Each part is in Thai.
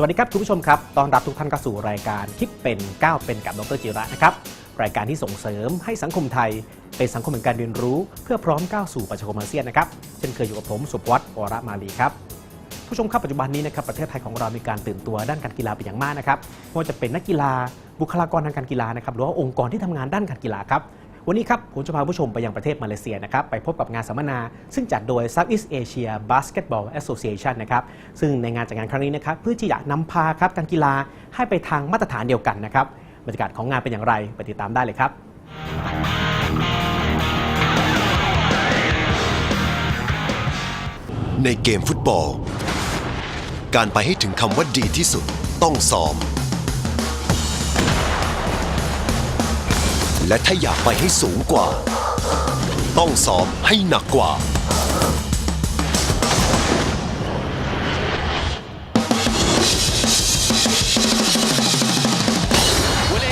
สวัสดีครับ คุณผู้ชมครับต้อนรับทุกท่านเข้าสู่รายการคิดเป็นก้าวเป็นกับดรจิระนะครับ รายการที่ส่งเสริมให้สังคมไทย เป็นสังคมแห่งการเรียนรู้ เพื่อพร้อมก้าวสู่ประชาคมอาเซียนนะครับ เช่นเคยอยู่กับผมสุภวัตวรมาลีครับผู้ชมครับปัจจุบันนี้นะครับประเทศไทยของเรามีการตื่นตัวด้านการกีฬาเป็นอย่างมากนะครับไม่ว่าจะเป็นนักกีฬาบุคลากรทางการกีฬานะครับหรือว่าองค์กรที่ทำงานด้านการกีฬาครับวันนี้ครับผมจะพาผู้ชมไปยังประเทศมาเลเซียนะครับไปพบกับงานสัมมนา ซึ่งจัดโดย Southeast Asia Basketball Association นะครับซึ่งในงานจัดงานครั้งนี้นะครับเพื่อที่จะนำพาครับการกีฬาให้ไปทางมาตรฐานเดียวกันนะครับ บรรยากาศของงานเป็นอย่างไรไปติดตามได้เลยครับในเกมฟุตบอล การไปให้ถึงคำว่าดีที่สุดต้องซ้อม และถ้าอยากไปให้สูงกว่า ต้องซ้อมให้หนักกว่า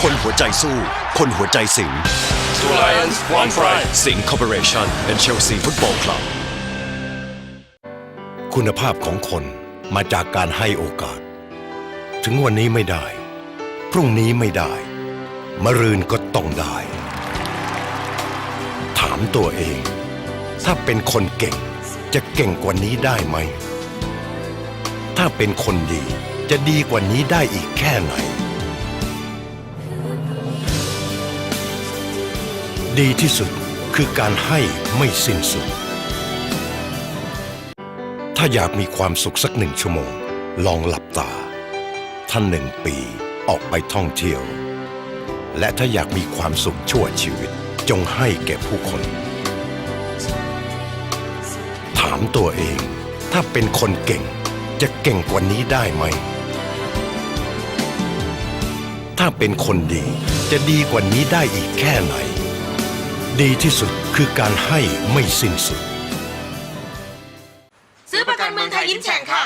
คนหัวใจสู้ คนหัวใจสิง Two Lions, one pride. สิงคอร์ปอเรชั่นและเชลซีฟุตบอลคลับ คุณภาพของคนมาจากการให้โอกาส ถึงวันนี้ไม่ได้ พรุ่งนี้ไม่ได้ มะรืนก็ต้องได้ ถามตัวเอง ถ้าเป็นคนเก่ง จะเก่งกว่านี้ได้ไหม ถ้าเป็นคนดีจะดีกว่านี้ได้อีกแค่ไหน ดีที่สุดคือการให้ไม่สิ้นสุด ถ้าอยากมีความสุขสักหนึ่งชั่วโมง ลองหลับตา ท่านหนึ่งปีออกไปท่องเที่ยว และถ้าอยากมีความสุขชั่วชีวิต จงให้แก่ผู้คน ถามตัวเอง ถ้าเป็นคนเก่ง จะเก่งกว่านี้ได้ไหม ถ้าเป็นคนดีจะดีกว่านี้ได้อีกแค่ไหน ดีที่สุดคือการให้ไม่สิ้นสุด ซื้อประกันเมืองไทยยิ้มแฉ่งค่ะ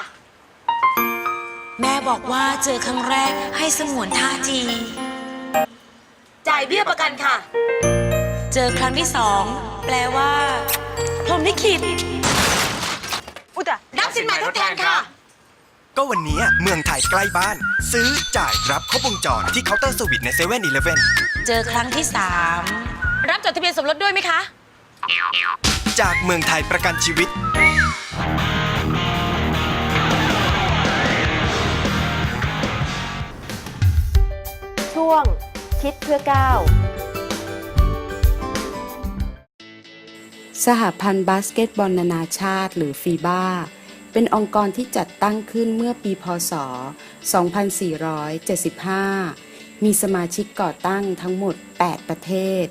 แม่บอกว่าเจอครั้งแรกให้สงวนท่าที จ่ายเบี้ยประกันค่ะ เจอครั้งที่สองแปลว่าพรหมลิขิตอุยตะรับสินใหม่ทดแทนค่ะ ก็วันนี้เมืองไทยใกล้บ้าน ซื้อจ่ายรับครบวงจรที่เคาน์เตอร์สวิตในเซเว่นอีเลฟเว่น เจอครั้งที่สาม รับจดทะเบียนสมรสด้วยไหมคะ จากเมืองไทยประกันชีวิต ช่วงคิดเพื่อก้าวสหพันธ์บาสเกตบอลนานาชาติหรือฟีบาเป็นองค์กรที่จัดตั้งขึ้นเมื่อปีพศ 2475 มีสมาชิกก่อตั้งทั้งหมด 8 ประเทศ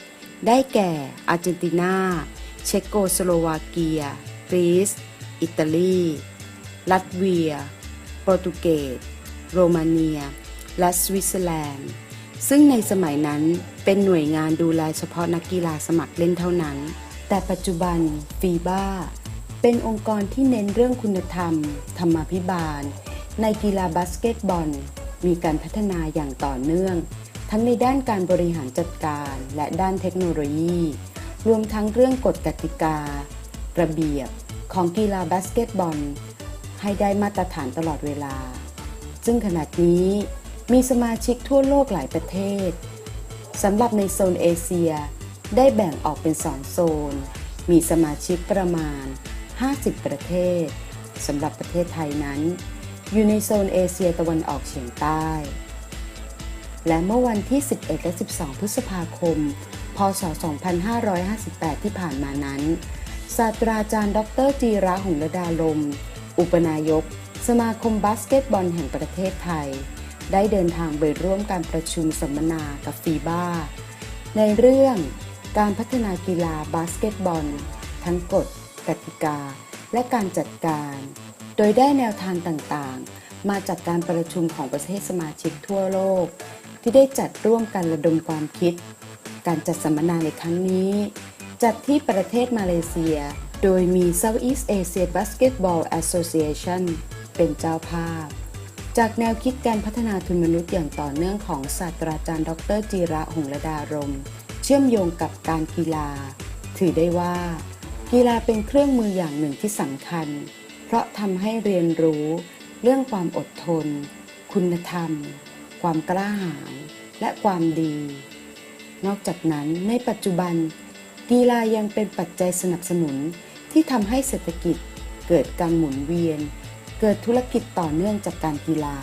ได้แก่อาร์เจนตินา เชโกสโลวาเกียกรีซ อิตาลี ลัตเวีย โปรตุเกส โรมาเนีย และสวิตเซอร์แลนด์ ซึ่งในสมัยนั้นเป็นหน่วยงานดูแลเฉพาะนักกีฬาสมัครเล่นเท่านั้น แต่ปัจจุบันฟีบาเป็นองค์กรที่เน้นเรื่องคุณธรรม ธรรมาภิบาล ในกีฬาบาสเกตบอล มีการพัฒนาอย่างต่อเนื่อง ทั้งในด้านการบริหารจัดการและด้านเทคโนโลยี รวมทั้งเรื่องกฎกติกา ระเบียบของกีฬาบาสเกตบอล ให้ได้มาตรฐานตลอดเวลา ซึ่งขณะนี้มีสมาชิกทั่วโลกหลายประเทศสำหรับในโซนเอเชีย ได้แบ่งออกเป็น2โซน มีสมาชิกประมาณ 50 ประเทศสำหรับประเทศไทยนั้น อยู่ในโซนเอเชียตะวันออกเฉียงใต้ และเมื่อวันที่ 11 และ 12 พฤษภาคม พศ 2558 ที่ผ่านมานั้น ศาสตราจารย์ ดรจีระหงระดาลม อุปนายก สมาคมบาสเกตบอลแห่งประเทศไทย ได้เดินทางไปร่วมการประชุมสัมมนากับฟีบาในเรื่องการพัฒนากีฬาบาสเกตบอล ทั้งกฎ กติกา และการจัดการ โดยได้แนวทางต่างๆ มาจากการประชุมของประเทศสมาชิกทั่วโลก ที่ได้จัดร่วมกันระดมความคิด การจัดสัมมนาในครั้งนี้ จัดที่ประเทศมาเลเซีย โดยมี Southeast Asia Basketball Association เป็นเจ้าภาพ จากแนวคิดการพัฒนาทุนมนุษย์อย่างต่อเนื่องของศาสตราจารย์ ดรจีระหงระดารม เชื่อมโยงกับการกีฬา ถือได้ว่า กีฬาเป็นเครื่องมืออย่างหนึ่งที่สำคัญ เพราะทำให้เรียนรู้ เรื่องความอดทน คุณธรรม ความกล้าหาญและความดี นอกจากนั้นในปัจจุบัน กีฬายังเป็นปัจจัยสนับสนุนที่ทำให้เศรษฐกิจเกิดการหมุนเวียน เกิดธุรกิจต่อเนื่องจากการกีฬา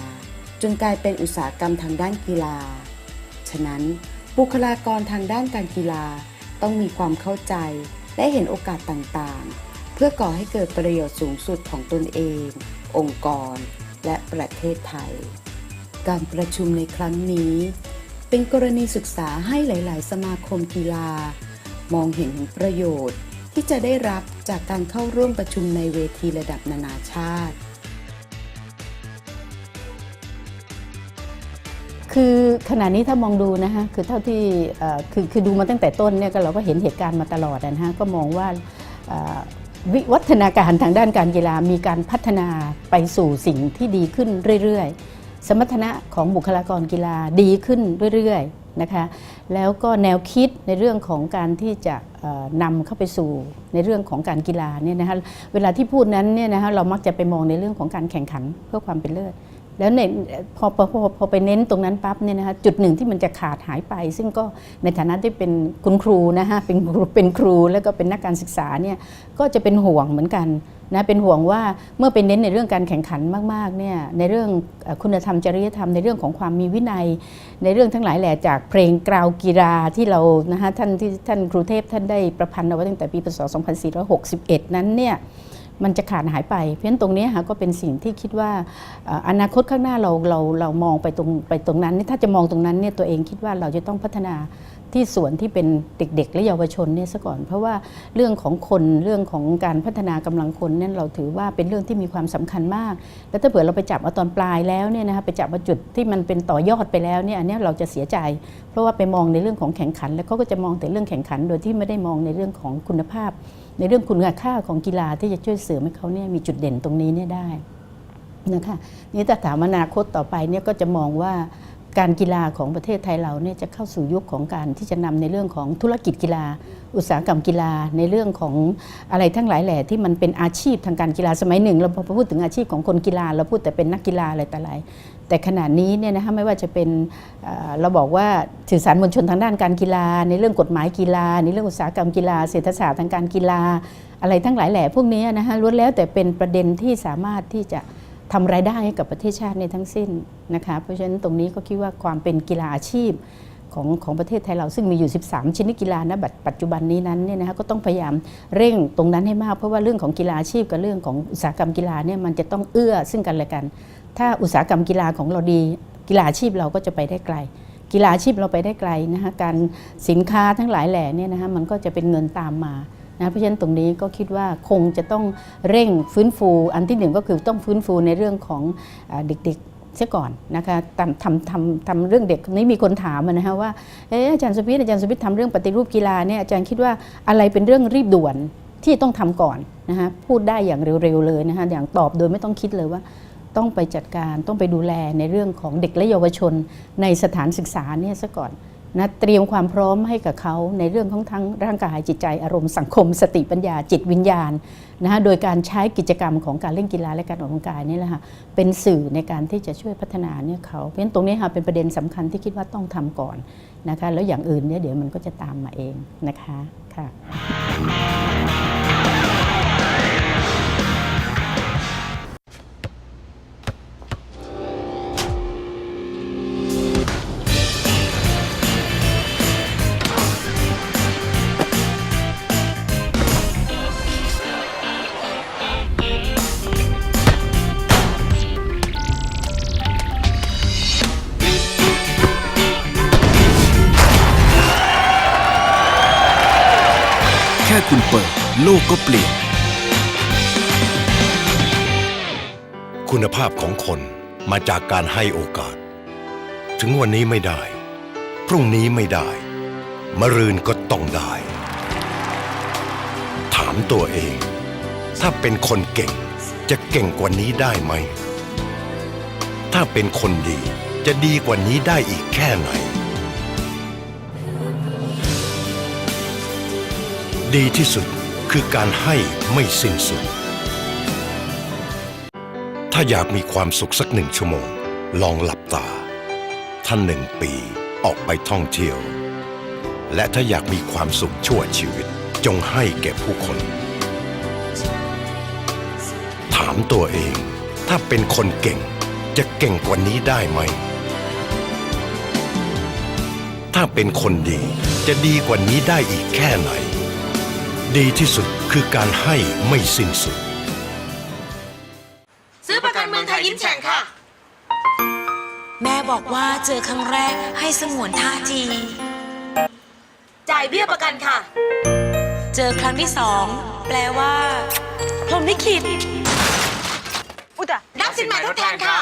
จนกลายเป็นอุตสาหกรรมทางด้านกีฬา ฉะนั้นบุคลากรทางด้านการกีฬาต้องมีความเข้าใจและเห็นโอกาสต่างๆ เพื่อก่อให้เกิดประโยชน์สูงสุดของตนเอง องค์กร และประเทศไทย การประชุมในครั้งนี้ เป็นกรณีศึกษาให้หลาย ๆ สมาคมกีฬา มองเห็นประโยชน์ ที่จะได้รับจากการเข้าร่วมประชุมในเวทีระดับนานาชาติ คือขณะนี้ถ้ามองดูนะคะคือเท่าที่คือคือดูมาตั้งแต่ต้นเนี่ยก็เราก็เห็นเหตุการณ์มาตลอดนะฮะก็มองว่าวิวัฒนาการทางด้านการกีฬามีการพัฒนาไปสู่สิ่งที่ดีขึ้นเรื่อยๆ สมรรถนะของบุคลากรกีฬาดีขึ้นเรื่อยๆนะคะ แล้วก็แนวคิดในเรื่องของการที่จะนำเข้าไปสู่ในเรื่องของการกีฬาเนี่ยนะคะเวลาที่พูดนั้นเนี่ยนะคะเรามักจะไปมองในเรื่องของการแข่งขันเพื่อความเป็นเลิศแล้วในพอพอพอพอไปเน้นตรงนั้นปั๊บเนี่ยนะคะจุดหนึ่งที่มันจะขาดหายไป ซึ่งก็ในฐานะที่เป็นคุณครูนะคะเป็นเป็นครูแล้วก็เป็นนักการศึกษาเนี่ยก็จะเป็นห่วงเหมือนกัน นะเป็นห่วงว่าเมื่อไปเน้นในเรื่องการแข่งขันมากๆเนี่ยในเรื่องคุณธรรมจริยธรรมในเรื่องของความมีวินัย ในเรื่องทั้งหลายแหล่จากเพลงกราวกีฬาที่เรานะคะท่านที่ท่านครูเทพท่านได้ประพันธ์เอาไว้ตั้งแต่ปีพศ 2461 นั้นเนี่ยมันจะขาดหายไปเพราะฉะนั้นตรงนี้ค่ะก็เป็นสิ่งที่คิดว่าอนาคตข้างหน้าเราเราเรามองไปตรงไปตรงนั้นถ้าจะมองตรงนั้นเนี่ยตัวเองคิดว่าเราจะต้องพัฒนา ที่ส่วนที่เป็นเด็ก ๆ และเยาวชนเนี่ยซะก่อน เพราะว่าเรื่องของคนเรื่องของการพัฒนากำลังคนเนี่ยเราถือว่าเป็นเรื่องที่มีความสำคัญมาก แล้วถ้าเผื่อเราไปจับเอาตอนปลายแล้วเนี่ยนะคะไปจับมาจุดที่มันเป็นต่อยอดไปแล้วเนี่ยอันนี้เราจะเสียใจ เพราะว่าไปมองในเรื่องของแข่งขัน แล้วเขาก็จะมองแต่เรื่องแข่งขัน โดยที่ไม่ได้มองในเรื่องของคุณภาพ ในเรื่องคุณค่าของกีฬาที่จะช่วยเสริมให้เขาเนี่ยมีจุดเด่นตรงนี้เนี่ยได้นะคะนี่แต่ถามอนาคตต่อไปเนี่ยก็จะมองว่า การกีฬาของประเทศไทยเราเนี่ยจะเข้าสู่ยุคของการที่จะนำในเรื่องของธุรกิจกีฬา อุตสาหกรรมกีฬาในเรื่องของอะไรทั้งหลายแหล่ที่มันเป็นอาชีพทางการกีฬาสมัยหนึ่ง เราพอพูดถึงอาชีพของคนกีฬา เราพูดแต่เป็นนักกีฬาอะไรแต่ไรแต่ขณะนี้เนี่ยนะคะไม่ว่าจะเป็นเอ่อเราบอกว่าสื่อสารมวลชนทางด้านการกีฬา ในเรื่องกฎหมายกีฬา ในเรื่องอุตสาหกรรมกีฬา เศรษฐศาสตร์ทางการกีฬา อะไรทั้งหลายแหล่พวกนี้นะคะล้วนแล้วแต่เป็นประเด็นที่สามารถที่จะ ทำรายได้ให้กับประเทศชาติในทั้งสิ้นนะคะ เพราะฉะนั้นตรงนี้ก็คิดว่าความเป็นกีฬาอาชีพของของประเทศไทยเราซึ่งมีอยู่ 13 ชนิดกีฬาณบัดปัจจุบันนี้นั้นเนี่ยนะคะก็ต้องพยายามเร่งตรงนั้นให้มาก เพราะว่าเรื่องของกีฬาอาชีพกับเรื่องของอุตสาหกรรมกีฬาเนี่ยมันจะต้องเอื้อซึ่งกันและกัน ถ้าอุตสาหกรรมกีฬาของเราดี กีฬาอาชีพเราก็จะไปได้ไกล กีฬาอาชีพเราไปได้ไกลนะคะการสินค้าทั้งหลายแหล่เนี่ยนะคะมันก็จะเป็นเงินตามมา นะเพราะฉะนั้นตรงนี้ก็คิดว่าคงจะต้องเร่งฟื้นฟู อันที่หนึ่งก็คือต้องฟื้นฟูในเรื่องของเด็กๆเสียก่อนนะคะทำทำทำทำเรื่องเด็กนี้มีคนถามนะคะว่าเอออาจารย์สุพิษอาจารย์สุพิษทำเรื่องปฏิรูปกีฬาเนี่ยอาจารย์คิดว่าอะไรเป็นเรื่องรีบด่วนที่ต้องทำก่อนนะคะพูดได้อย่างเร็วๆเลยนะคะอย่างตอบโดยไม่ต้องคิดเลยว่า ต้องไปจัดการต้องไปดูแลในเรื่องของเด็กและเยาวชนในสถานศึกษาเนี่ยซะก่อน นะเตรียมความพร้อมให้กับเขาในเรื่องของทั้งร่างกายจิตใจอารมณ์สังคม สติปัญญาจิตวิญญาณนะคะโดยการใช้กิจกรรมของการเล่นกีฬาและการออกกำลังกายนี่แหละค่ะเป็นสื่อในการที่จะช่วยพัฒนาเนี่ยเขาเพราะฉะนั้นตรงนี้ค่ะเป็นประเด็นสำคัญที่คิดว่าต้องทำก่อนนะคะแล้วอย่างอื่นเนี่ยเดี๋ยวมันก็จะตามมาเองนะคะค่ะ ภาพของคนมาจากการให้โอกาส ถึงวันนี้ไม่ได้ พรุ่งนี้ไม่ได้ มรืนก็ต้องได้ ถามตัวเอง ถ้าเป็นคนเก่งจะเก่งกว่านี้ได้ไหม ถ้าเป็นคนดีจะดีกว่านี้ได้อีกแค่ไหน ดีที่สุดคือการให้ไม่สิ้นสุด ถ้าอยากมีความสุขสักหนึ่งชั่วโมง ลองหลับตา ท่านหนึ่งปีออกไปท่องเที่ยว และถ้าอยากมีความสุขชั่วชีวิต จงให้แก่ผู้คน ถามตัวเอง ถ้าเป็นคนเก่ง จะเก่งกว่านี้ได้ไหม ถ้าเป็นคนดีจะดีกว่านี้ได้อีกแค่ไหน ดีที่สุดคือการให้ไม่สิ้นสุด ยยิ้มแฉ่งค่ะ แม่บอกว่าเจอครั้งแรกให้สงวนท่าที จ่ายเบี้ยประกันค่ะ เจอครั้งที่สองแปลว่าพรหมลิขิตอุยตะรับสินใหม่ทดแทนค่ะ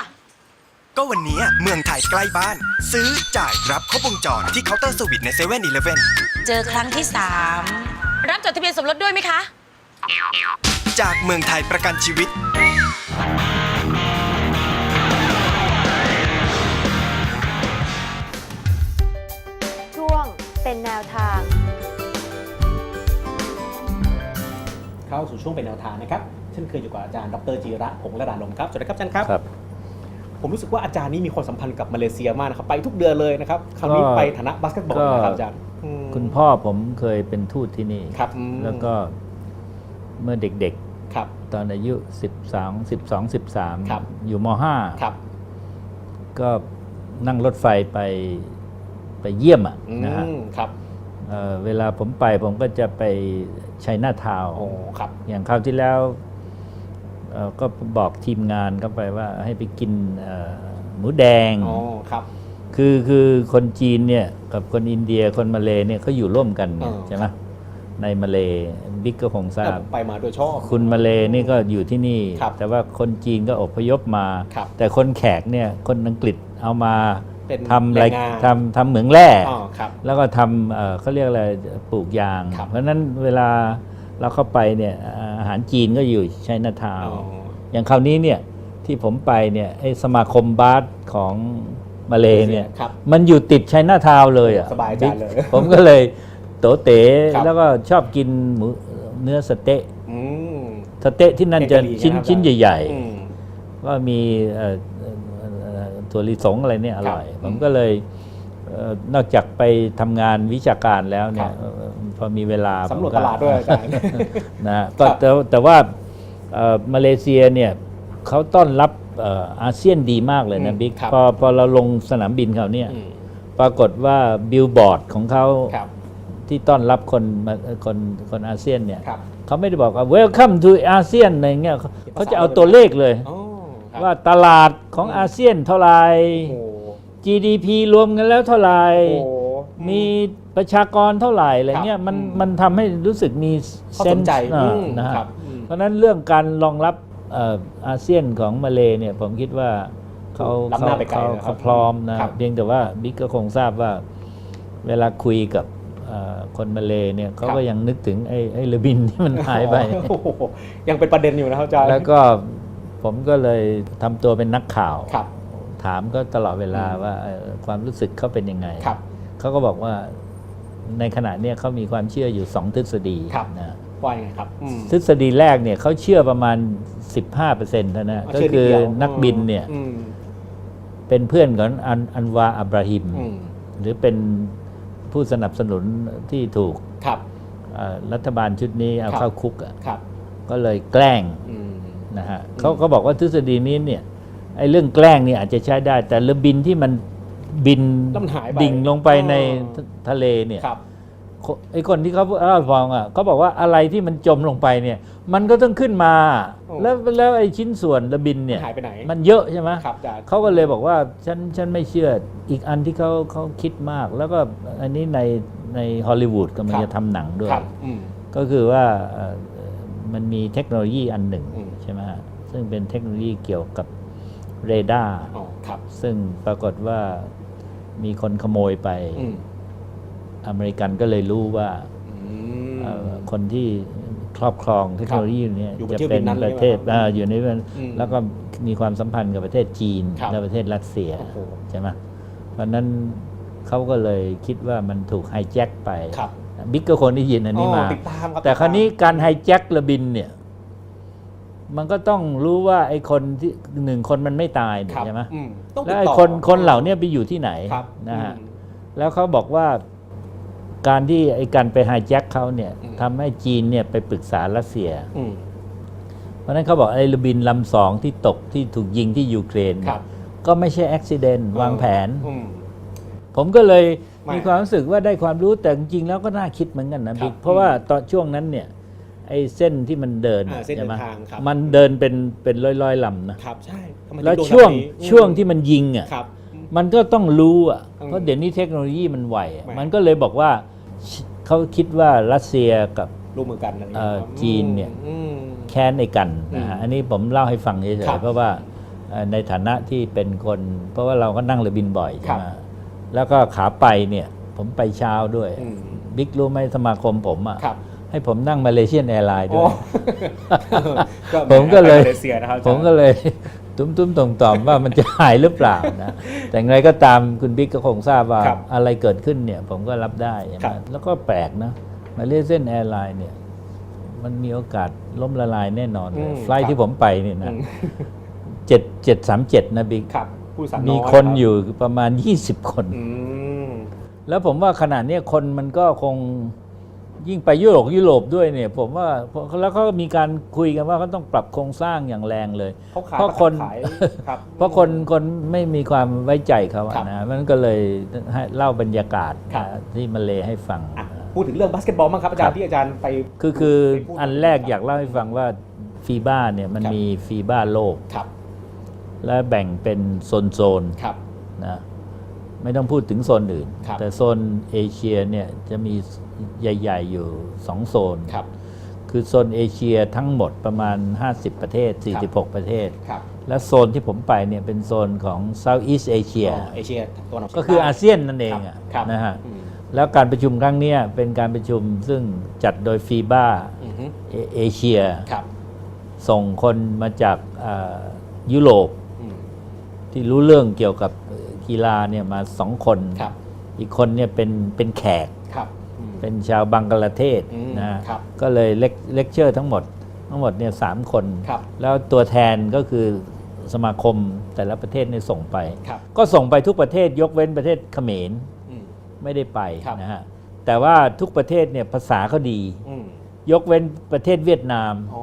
ก็วันนี้เมืองไทยใกล้บ้าน ซื้อจ่ายรับครบวงจรที่เคาน์เตอร์สวิตในเซเว่นอีเลฟเว่นเจอครั้งที่สามรับจดทะเบียนสมรสด้วยไหมคะ จากเมืองไทยประกันชีวิต เป็นแนวทาง เข้าสู่ช่วงเป็นแนวทางนะครับเช่นเคยอยู่กับอาจารย์ดรจีระผงระดาลมครับสวัสดีครับอาจารย์ครับ ครับ ผมรู้สึกว่าอาจารย์นี่มีความสัมพันธ์กับมาเลเซียมากนะครับไปทุกเดือนเลยนะครับคราวนี้ก็ ไปฐานะบาสเกตบอลนะครับอาจารย์อืมคุณพ่อผมเคยเป็นทูตที่นี่ ครับอืมแล้วก็เมื่อเด็กครับ ๆ ตอนอายุ 12 12 13ครับอยู่ม ครับ .5 ก็นั่งรถไฟไป ไปเยี่ยมอะอืนะฮะมครับเอ่อเวลาผมไปผมก็จะไปชัยนาทาวน์โอ้ครับ อย่างคราวที่แล้วเอ่อก็บอกทีมงานเข้าไปว่าให้ไปกินเอ่อหมูแดงอ๋อครับคือคือคนจีนเนี่ยกับคนอินเดียคนมาเลเนี่ยเขาอยู่ร่วมกันเนี่ยเออใช่ไหมในมาเลบิ๊กก็คงทราแต่บผมไปมาโดยชอบคุณมาเลนี่ก็อยู่ที่นี่ครับแต่ว่าคนจีนก็อพยพมาครับแต่คนแขกเนี่ยคนอังกฤษเอามา เป็นทำอะไรแรงงาน ทำทำเหมืองแร่ อ๋อครับ แล้วก็ทำเอ่อเขาเรียกอะไรปลูกยาง ครับ เพราะฉะนั้นเวลาเราเข้าไปเนี่ยอาหารจีนก็อยู่ใช้นาทาวอ๋ออย่างคราวนี้เนี่ยที่ผมไปเนี่ยไอ้สมาคมบาสของมาเลเนี่ยครับมันอยู่ติดชัยนาทาวน์เลยอะสบายใจเลยผมก็เลยโตเต๋ครับ แล้วก็ชอบกินหมูเนื้อสเต๊ะอืมสเต๊ะที่นั่นจะแกงกะหรี่ชิ้นนะครับชิ้นใหญ่อืมๆว่ามีเอ่อเอ่อเอ่อ ถั่วลิสงอะไรเนี่ยอร่อยครับผมก็เลยเอ่อนอกจากไปทำงานวิชาการแล้วเนี่ครัยบเอ่อพอมีเวลาสำรวจผมก็ตลาดด้วยอาจารย์นะฮะก็ครับแต่แต่ว่าเอ่อมาเลเซียเนี่ยเขาต้อนรับเอ่ออาเซียนดีมากเลยอืนะมบิ๊กครับพอพอเราลงสนามบินเขาเนี่ยอืมปรากฏว่าบิลบอร์ดของเขาครับที่ต้อนรับคนมาเอ่อคนคนอาเซียนเนี่ยครับเขาไม่ได้บอกว่า welcome to อาเซียนอะไรเงี้ยเขาเขาจะเอาตัวเลขเลยอ๋อครับ ว่าตลาดของอาเซียนเท่าไหร่ โอ้ GDP รวมกันแล้วเท่าไหร่โห มีประชากรเท่าไหร่อะไรเงี้ยมันอืม มันทำให้รู้สึกมีข้อสนใจอ่าอืมนะฮะครับอืม เพราะฉะนั้นเรื่องการรองรับเอ่ออาเซียนของมาเลเนี่ยผมคิดว่าเขาล้ำหน้าไปไกลเขานะครับเขาพร้อมนะครับ เพียงแต่ว่าบิ๊กก็คงทราบว่าเวลาคุยกับเอ่อคนมาเลเนี่ยเขาก็ยังนึกถึงไอ้ไอ้เรือบินที่มันหายไป โอ้โหยังเป็นประเด็นอยู่นะครับอาจารย์ แล้วก็ ผมก็เลยทำตัวเป็นนักข่าว ครับ ถามก็ตลอดเวลาอืมว่าเอ่อความรู้สึกเขาเป็นยังไง ครับ เขาก็บอกว่าในขณะเนี้ยเขามีความเชื่ออยู่สองทฤษฎีครับ นะว่ายังไงครับอืม ทฤษฎีแรกเนี่ยเขาเชื่อประมาณ 15%เท่านั้นอ๋อก็เชื่อนิดคือเดียวนักบินเนี่ยอืมเป็นเพื่อนของอันอันวาอับราฮิม อืมหรือเป็นผู้สนับสนุนที่ถูกครับ เอ่อรัฐบาลชุดนี้เอาครับ เข้าคุกอะครับ ก็เลยแกล้งอืม นะฮะเขาเขาบอกว่าทฤษฎีนี้เนี่ยไอ้เรื่องแกล้งเนี่ยอาจจะใช้ได้ แต่เรือบินที่มันบินแล้วมันหายไปดิ่งลงไปในอ๋อทะเลเนี่ยครับคนไอ้คนที่เขาเล่าให้ฟังอะเขาบอกว่าอะไรที่มันจมลงไปเนี่ย มันก็ต้องขึ้นมา โอ้ แล้วแล้วไอ้ชิ้นส่วนระบินเนี่ย หายไปไหนมันเยอะใช่ไหม ครับอาจารย์เขาก็เลยบอกว่าฉันฉันไม่เชื่ออีกอันที่เขาเขาคิดมาก แล้วก็อันนี้ในในฮอลลีวูดกำลังครับจะทำหนังด้วย ครับ อืมก็คือว่าเอ่อมันมีเทคโนโลยีอันหนึ่ง อืม ใช่ไหมฮะซึ่งเป็นเทคโนโลยีเกี่ยวกับเรดาร์อ๋อครับ ซึ่งปรากฏว่ามีคนขโมยไป อืมอเมริกันก็เลยรู้ว่าเอ่อคนที่ครอบครองเทคโนโลยีเนี่ยอยู่ประจะเทศเป็นนั้นเลยประเทศใช่ไหมครับอ่าอยู่ในนั้นอืมแล้วก็มีความสัมพันธ์กับประเทศจีนครับ และประเทศรัสเซีย โอ้โหใช่ไหมเพราะฉะนั้นเขาก็เลยคิดว่ามันถูกไฮแจ็คไป ครับบิ๊กก็คนได้ยินอันนี้อ๋อมา ติดตามครับแต่ติดตามคราวนี้การไฮแจ็คระบินเนี่ย มันก็ต้องรู้ว่าไอ้คนที่หนึ่งคนมันไม่ตายเนี่ยครับใช่ไหมอืมต้องแล้วติดไอ้ต่อ คนคนเหล่าเนี้ไปอยู่ที่ไหนครับนะฮะอืมแล้วเขาบอกว่าการที่ไอ้การไปไฮแจ็คเขาเนี่ยอืม ทำให้จีนเนี่ยไปปรึกษารัสเซีย อืม เพราะฉะนั้นเขาบอกไอ้ระบินลำสองที่ตกที่ถูกยิงที่ยูเครนเนี่ยครับ ก็ไม่ใช่อุบิเหตุวางแผน อืม ผมก็เลยไม่มีความรู้สึกว่าได้ความรู้แต่จริงๆแล้วก็น่าคิดเหมือนกันนะบิ๊กครับเพราะว่าตอนช่วงนั้นเนี่ย ไอ้เส้นที่มันเดินอ่าเส้นใช่ไหมเดินทางครับ มันเดินเป็นเป็นร้อยๆลำนะครับใช่ทำไมถึงแล้วโดนช่วงแบบนี้อืมช่วงที่มันยิงอะ ครับ มันก็ต้องรู้อะ อืมเพราะเดี๋ยวนี้เทคโนโลยีมันไวอะไม่ มันก็เลยบอกว่าเขาคิดว่ารัสเซียกับ ร่วมมือกันอะไรอย่างเอ่เงี้อยครับจีนเนี่ย อืม แค้นในกันนะฮะอืมอันนี้ผมเล่าให้ฟังเฉยครับๆเพราะว่าเอ่อในฐานะที่เป็นคน เพราะว่าเราก็นั่งเรือบินบ่อยใช่ไหมครับ แล้วก็ขาไปเนี่ยผมไปเช้าด้วย อืมบิ๊กรู้ไหมสมาคมผมอะ ครับ ให้ผมนั่งมาเลเซียนแอร์ไลน์ด้โอ้วยก็ผมก็เลย ไปมาเลเซียนะครับอาจารย์ผมก็เลยตุ้มตุ้มๆต่อมต่อมๆว่ามันจะหายหรือเปล่านะ แต่อย่างไรก็ตามคุณบิ๊กก็คงทราบว่าครับอะไรเกิดขึ้นเนี่ย ผมก็รับได้ใช่ไหครัมบแล้วก็แปลกนะมาเลเซียนแอร์ไลน์เนี่ย มันมีโอกาสล้มละลายแน่นอนเลยอืมไฟล์ครับที่ผมไปเนี่ยอืนะมเจ็ดเจ็ดสามเจ็ดนะบิ๊กครับผู้สั่งมีอยคนรับอยู่ประมาณ 20 คน อืม แล้วผมว่าขนาดนี้ยคนมันก็คง ยิ่งไปยุโรปยุโรปด้วยเนี่ย ผมว่าแล้วก็มีการคุยกันว่าเขาต้องปรับโครงสร้างอย่างแรงเลย เขาขายเพราะคนขายครับเพราะคนคนไม่มีความไว้ใจเขาอะครับนะมันก็เลยให้เล่าบรรยากาศครับนะที่มาเลให้ฟังอะพูดถึงเรื่องบาสเกตบอลบ้างครับอาจารครัย์บที่อาจารย์ไปคือคือไปพูดอันแรกอยากเล่าให้ฟังว่าฟีบ้าเนี่ยมันครับมีฟีบ้าโลกครับและแบ่งเป็นโซนโซนๆครับนะไม่ต้องพูดถึงโซนอื่นครับแต่โซนเอเชียเนี่ยจะมี ใหญ่ ๆ อยู่ 2 โซน ครับ คือโซนเอเชียทั้งหมดประมาณ 50 ประเทศ 46 ประเทศ ครับและโซนที่ผมไปเนี่ยเป็นโซนของ Southeast Asia อ๋อเอเชียตะวันออกเฉียงก็คือใต้อาเซียนนั่นเองอะครับนะฮะ อืม แล้วการประชุมครั้งเนี้ยเป็นการประชุมซึ่งจัดโดยฟีบ้าอือฮึเอเชีย ครับส่งคนมาจากเอ่อยุโรปอืมที่รู้เรื่องเกี่ยวกับเอ่อกีฬาเนี่ยมาสองคน ครับ อีกคนเนี่ยเป็นเป็นแขกครับอืม เป็นชาวบังกลาเทศอืมนะฮะครับก็เลยเลคเลคเชอร์ทั้งหมดทั้งหมดเนี่ยสามคนครับแล้วตัวแทนก็คือสมาคมแต่ละประเทศเนี่ยส่งไปครับก็ส่งไปทุกประเทศยกเว้นประเทศเขมรอืมไม่ได้ไปครับนะฮะแต่ว่าทุกประเทศเนี่ยภาษาเขาดีอืมยกเว้นประเทศเวียดนามอ๋อ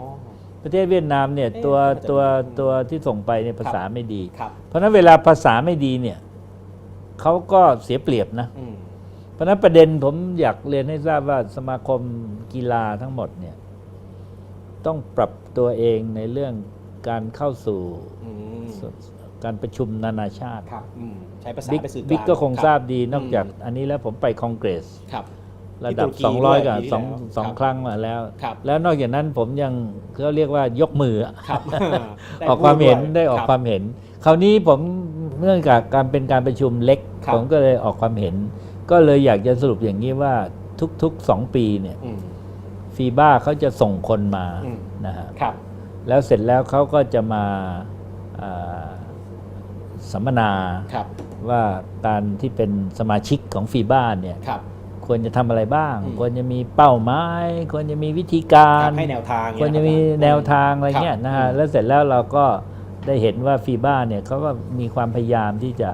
ประเทศเวียดนามเนี่ยเอ๊ะตัวน่าจะตัวอืมตัวที่ส่งไปเนี่ยภาษาไม่ดีครับเพราะฉะนั้นเวลาภาษาไม่ดีเนี่ยเขาก็เสียเปรียบนะอืม เพราะฉะนั้นประเด็นผมอยากเรียนให้ทราบว่าสมาคมกีฬาทั้งหมดเนี่ยต้องปรับตัวเองในเรื่องการเข้าสู่อืมการประชุมนานาชาติครับอืมใช้ภาษาบิ๊กเป็นสื่อกลางบิ๊กก็คงรับทราบดีนอกจากมอันนี้แล้วผมไปคองเกรส ครับ ระดับ ที่ตุรกีด้วย200 กับปีที่สองแล้วสองครับครั้งมาแล้ว ครับ แล้วนอกจากนั้นผมยังเขาเรียกว่ายกมืออะครับ ได้ออกความเห็นพูดด้วยได้ออกครับ ความเห็น คราวนี้ผมเนื่องจากการเป็นการประชุมเล็ก ครับ ผมก็เลยออกความเห็น ก็เลยอยากจะสรุปอย่างนี้ว่าทุกๆสองปีเนี่ยอืมฟีบ้าเขาจะส่งคนมาอืมนะฮะครับ แล้วเสร็จแล้วเขาก็จะมาอ่าสัมมนาครับ ว่าการที่เป็นสมาชิกของฟีบ้าเนี่ย ครับ ควรจะทำอะไรบ้าง อืม ควรจะมีเป้าหมาย ควรจะมีวิธีการให้แนวทางควรจะมีแนวทางอะไรเงี้ยนะฮะครับแล้วเสร็จแล้วเราก็ได้เห็นว่าฟีบ้าเนี่ยเขาก็มีความพยายามที่จะ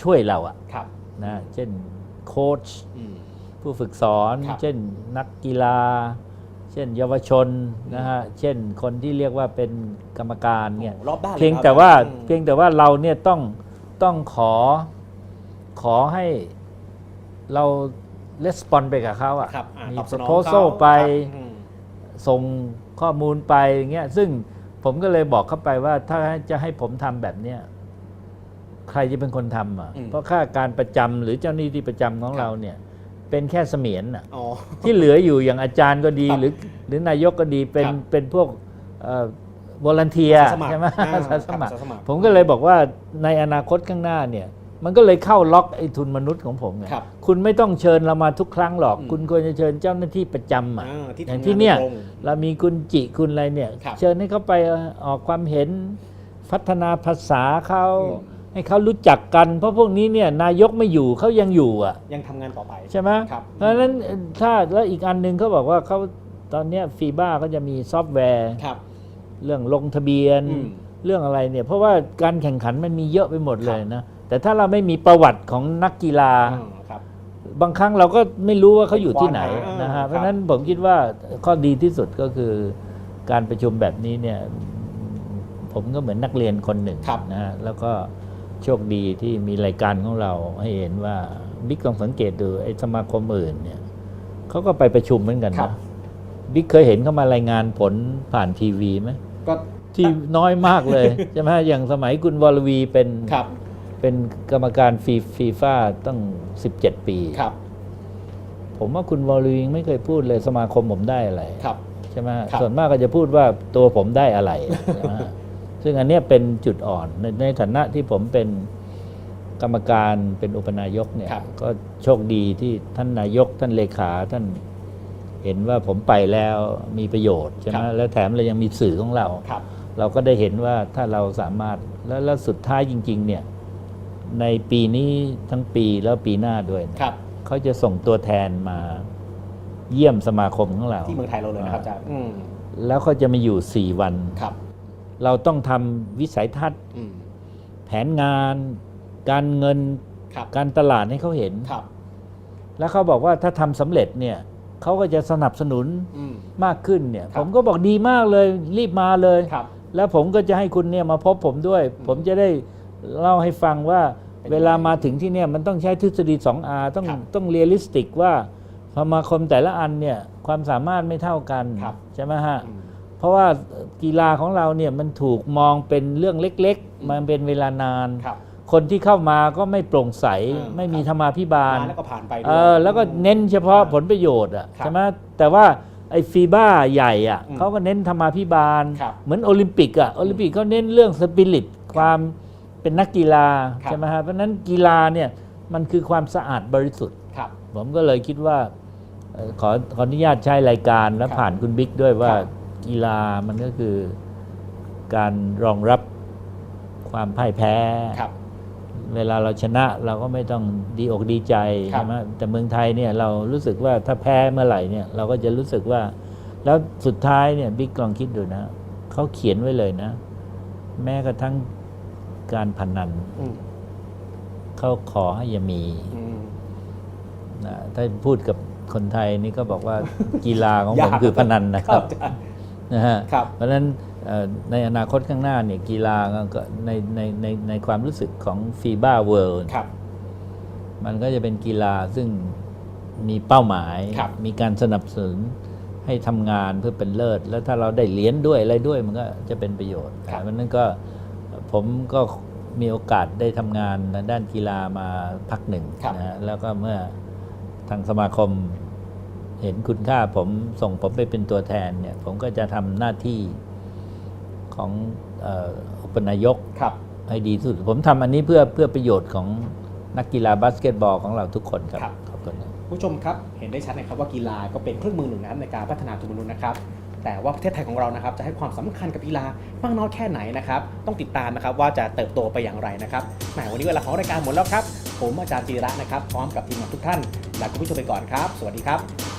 ช่วยเราอะครับ นะเช่นโค้ชอืมผู้ฝึกสอนครับเช่นนักกีฬา เช่นเยาวชนนะฮะเช่นคนที่เรียกว่าเป็นกรรมการเนี่ยโอ้รอบด้านลเพียงครับแต่ว่าอืมเพียงแต่ว่าเราเนี่ยต้องต้องขอขอให้เราレスปอนไปกับเขาอะครับอ่ามีตอบสนอง proposal เขาไปครับอืมส่งข้อมูลไปอย่างเงี้ยซึ่งผมก็เลยบอกเข้าไปว่าถ้าจะให้ผมทำแบบเนี้ย ใครจะเป็นคนทำอะ อืม เพราะค่าการประจำหรือเจ้าหนี้ที่ประจำของเราเนี่ย เป็นแค่เสมียนอะ อ๋อ ที่เหลืออยู่อย่างอาจารย์ก็ดีครับหรือหรือนายกก็ดีเป็นครับเป็นพวกวอลันเทียอาสาสมัครใช่ไหมอ่าอาสาสมัคร ครับอาสาสมัคร ผมก็เลยบอกว่าในอนาคตข้างหน้าเนี่ย มันก็เลยเข้าล็อกไอ้ทุนมนุษย์ของผมไงครับ คุณไม่ต้องเชิญเรามาทุกครั้งหรอก อืม คุณควรจะเชิญเจ้าหน้าที่ประจำอะ อ่าที่อย่างทำงานที่เนี่ยโดยตรง เรามีคุณจิคุณอะไรเนี่ย ครับเชิญให้เขาไปออกความเห็นพัฒนาภาษาเขาอืม ให้เขารู้จักกัน เพราะพวกนี้เนี่ยนายกไม่อยู่เขายังอยู่อะยังทำงานต่อไป ใช่ไหมครับ เพราะฉะนั้นถ้าแล้วอีกอันหนึ่งเขาบอกว่าเขาตอนเนี้ฟีบ้าก็จะมีซอฟต์แวร์ ครับ เรื่องลงทะเบียน อืม เรื่องอะไรเนี่ย เพราะว่าการแข่งขันมันมีเยอะไปหมดเลยนะ แต่ถ้าเราไม่มีประวัติของนักกีฬา อ่าครับ บางครั้งเราก็ไม่รู้ว่าเขาอยู่ที่ไหนอ่านนะครัฮะบ เพราะฉะนั้นผมคิดว่าข้อดีที่สุดก็คือการประชุมแบบนี้เนี่ย ผมก็เหมือนนักเรียนคนหนึ่งครับ นะฮะแล้วก็ โชคดีที่มีรายการของเราให้เห็นว่าบิ๊กลองสังเกตดูไอ้สมาคมอื่นเนี่ยเขาก็ไปประชุมเหมือนกันครับ นะบิ๊กเคยเห็นเขามารายงานผลผ่านทีวีไหมก็ที่น้อยมากเลย ใช่ไหมอย่างสมัยคุณวรวีเป็นครับเป็นกรรมการฟีฟีฟ่าตั้ง 17 ปี ครับผมว่าคุณวรวีไม่เคยพูดเลยสมาคมผมได้อะไร ครับ ใช่ไหมครับ ส่วนมากก็จะพูดว่าตัวผมได้อะไรใช่ไหม ซึ่งอันเนี้ยเป็นจุดอ่อนในในฐานะที่ผมเป็นกรรมการเป็นอุปนายกเนี่ยครับ ก็โชคดีที่ท่านนายกท่านเลขาท่านเห็นว่าผมไปแล้วมีประโยชน์ใช่ไหมแล้วแถมเรายังมีสื่อของเรา ครับ เราก็ได้เห็นว่าถ้าเราสามารถแล้วแล้วสุดท้ายจริง ๆ เนี่ยในปีนี้ทั้งปีแล้วปีหน้าด้วยนะครับ เขาจะส่งตัวแทนมาเยี่ยมสมาคมของเรา ที่เมืองไทยเราเลยนะครับอาจารย์อืมแล้วเขาจะมาอยู่ 4 วัน ครับ เราต้องทำวิสัยทัศน์อืม แผนงาน การเงินครับ การตลาดให้เขาเห็น ครับ แล้วเขาบอกว่าถ้าทำสำเร็จเนี่ยเขาก็จะสนับสนุนอืม มากขึ้นเนี่ย ครับ ผมก็บอกดีมากเลยรีบมาเลย ครับ แล้วผมก็จะให้คุณเนี่ยมาพบผมด้วยผมจะได้เล่าให้ฟังว่าเป็นเวลามาถึงที่เนี่ยมันต้องใช้ทฤษฎี 2R ต้องครับต้องเรียลลิสติกว่าสมาคมแต่ละอันเนี่ยความสามารถไม่เท่ากันครับ ใช่ไหมฮะ อืม เพราะว่ากีฬาของเราเนี่ยมันถูกมองเป็นเรื่องเล็กๆ มันเป็นเวลานาน ครับ คนที่เข้ามาก็ไม่โปร่งใสอ่าไม่มีครับธรรมาภิบาล มาแล้วก็ผ่านไปด้วย เออแล้วก็เน้นเฉพาะอ่าผลประโยชน์อะครับใช่ไหมแต่ว่าไอ้ฟีบ้าใหญ่อะอืมเขาก็เน้นธรรมาภิบาล ครับเหมือนโอลิมปิกอะโอลิมปิกเขาเน้นเรื่องสปิริตความเป็นนักกีฬาครับ ใช่ไหมฮะเพราะฉะนั้นกีฬาเนี่ยมันคือความสะอาดบริสุทธิ์ ครับ ผมก็เลยคิดว่าเอ่อขอขออนุญาตใช้รายการและครับผ่านคุณบิ๊กด้วยว่าครับ กีฬามันก็คือการรองรับความพ่ายแพ้ ครับ เวลาเราชนะเราก็ไม่ต้องดีอกดีใจครับ ใช่ไหมแต่เมืองไทยเนี่ยเรารู้สึกว่าถ้าแพ้เมื่อไหร่เนี่ยเราก็จะรู้สึกว่า แล้วสุดท้ายเนี่ยบิ๊กลองคิดดูนะเขาเขียนไว้เลยนะ แม้กระทั่งการพนันอืมเขาขอให้อย่ามีอืม นะถ้าพูดกับคนไทยนี่ก็บอกว่า กีฬาของผมยาก คือพนันนะครับ อาจารย์ นะฮะครับ เพราะฉะนั้นเอ่อในอนาคตข้างหน้าเนี่ยกีฬาก็ในในในในความรู้สึกของฟีบ้าเวิลด์ครับมันก็จะเป็นกีฬาซึ่งมีเป้าหมายครับมีการสนับสนุนให้ทำงานเพื่อเป็นเลิศ แล้วถ้าเราได้เหรียญด้วยอะไรด้วยมันก็จะเป็นประโยชน์ครับเพราะฉะนั้นก็ผมก็มีโอกาสได้ทำงานในด้านกีฬามาพักหนึ่งครับนะฮะแล้วก็เมื่อทางสมาคม เห็นคุณค่าผมส่งผมไปเป็นตัวแทนเนี่ย ผมก็จะทำหน้าที่ของเอ่ออุปนายกครับให้ดีที่สุด ผมทำอันนี้เพื่อเพื่อประโยชน์ของนักกีฬาบาสเกตบอลของเราทุกคนครับครับขอบคุณครับผู้ชมครับ เห็นได้ชัดนะครับว่ากีฬาก็เป็นเครื่องมือหนึ่งนะครับในการพัฒนาตัวมนุษย์นะครับ แต่ว่าประเทศไทยของเรานะครับ จะให้ความสำคัญกับกีฬามากน้อยแค่ไหนนะครับ ต้องติดตามนะครับว่าจะเติบโตไปอย่างไรนะครับแหมวันนี้เวลาของรายการหมดแล้วครับ ผมอาจารย์จีระนะครับ พร้อมกับทีมงานทุกท่านลาคุณผู้ชมไปก่อนครับ สวัสดีครับ